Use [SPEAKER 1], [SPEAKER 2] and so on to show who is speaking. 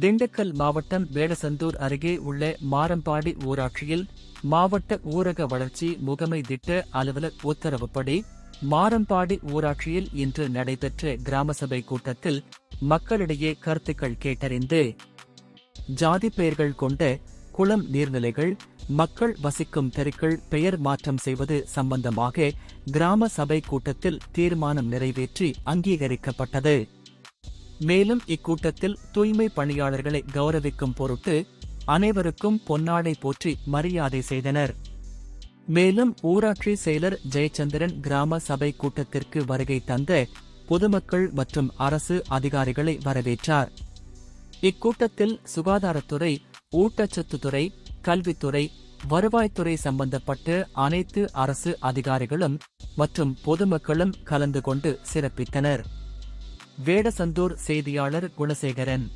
[SPEAKER 1] திண்டுக்கல் மாவட்டம் வேடசந்தூர் அருகே உள்ள மாரம்பாடி ஊராட்சியில் மாவட்ட ஊரக வளர்ச்சி முகமை திட்ட அலுவலர் உத்தரவுப்படி மாரம்பாடி ஊராட்சியில் இன்று நடைபெற்ற கிராம சபை கூட்டத்தில் மக்களிடையே கருத்துக்கள் கேட்டறிந்து ஜாதி பெயர்கள் கொண்ட குளம் நீர்நிலைகள் மக்கள் வசிக்கும் தெருக்கள் பெயர் மாற்றம் செய்வது சம்பந்தமாக கிராம சபை கூட்டத்தில் தீர்மானம் நிறைவேற்றி அங்கீகரிக்கப்பட்டது. மேலும் இக்கூட்டத்தில் தூய்மை பணியாளர்களை கௌரவிக்கும் பொருட்டு அனைவருக்கும் பொன்னாடை போற்றி மரியாதை செய்தனர். மேலும் ஊராட்சி செயலர் ஜெயச்சந்திரன் கிராம சபை கூட்டத்திற்கு வருகை தந்த பொதுமக்கள் மற்றும் அரசு அதிகாரிகளை வரவேற்றார். இக்கூட்டத்தில் சுகாதாரத்துறை ஊட்டச்சத்துத்துறை கல்வித்துறை வருவாய்த்துறை சம்பந்தப்பட்ட அனைத்து அரசு அதிகாரிகளும் மற்றும் பொதுமக்களும் கலந்து கொண்டு சிறப்பித்தனர். வேடசந்தூர் செய்தியாளர் குணசேகரன்.